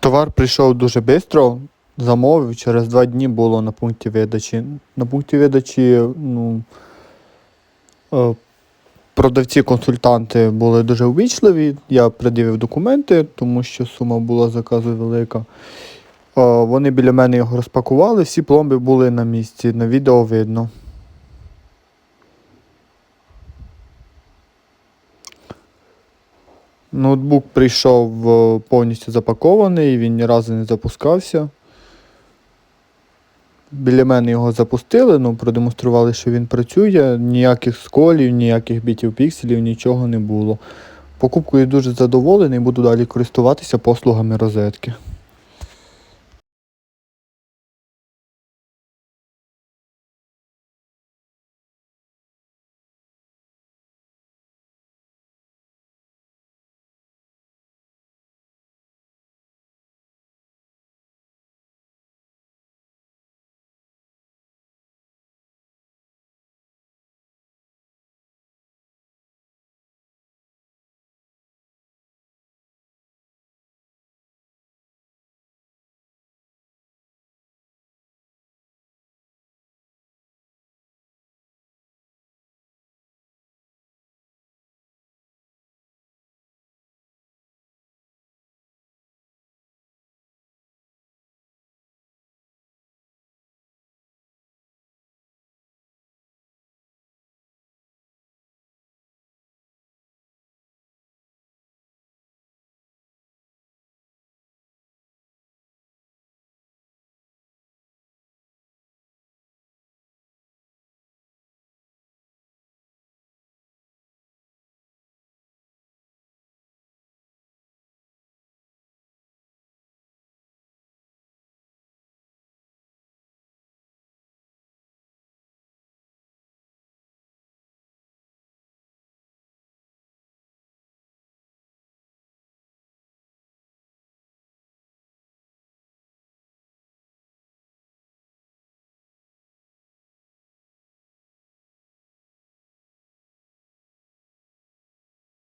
Товар прийшов дуже швидко, замовив, через два дні було на пункті видачі. На пункті видачі ну, е, продавці-консультанти були дуже ввічливі. Я пред'явив документи, тому що сума була заказу велика. Е, Вони біля мене його розпакували, всі пломби були на місці, на відео видно. Ноутбук прийшов е, повністю запакований, він ні разу не запускався. Біля мене його запустили, ну, продемонстрували, що він працює, ніяких сколів, ніяких бітів пікселів, нічого не було. Покупкою дуже задоволений, буду далі користуватися послугами розетки.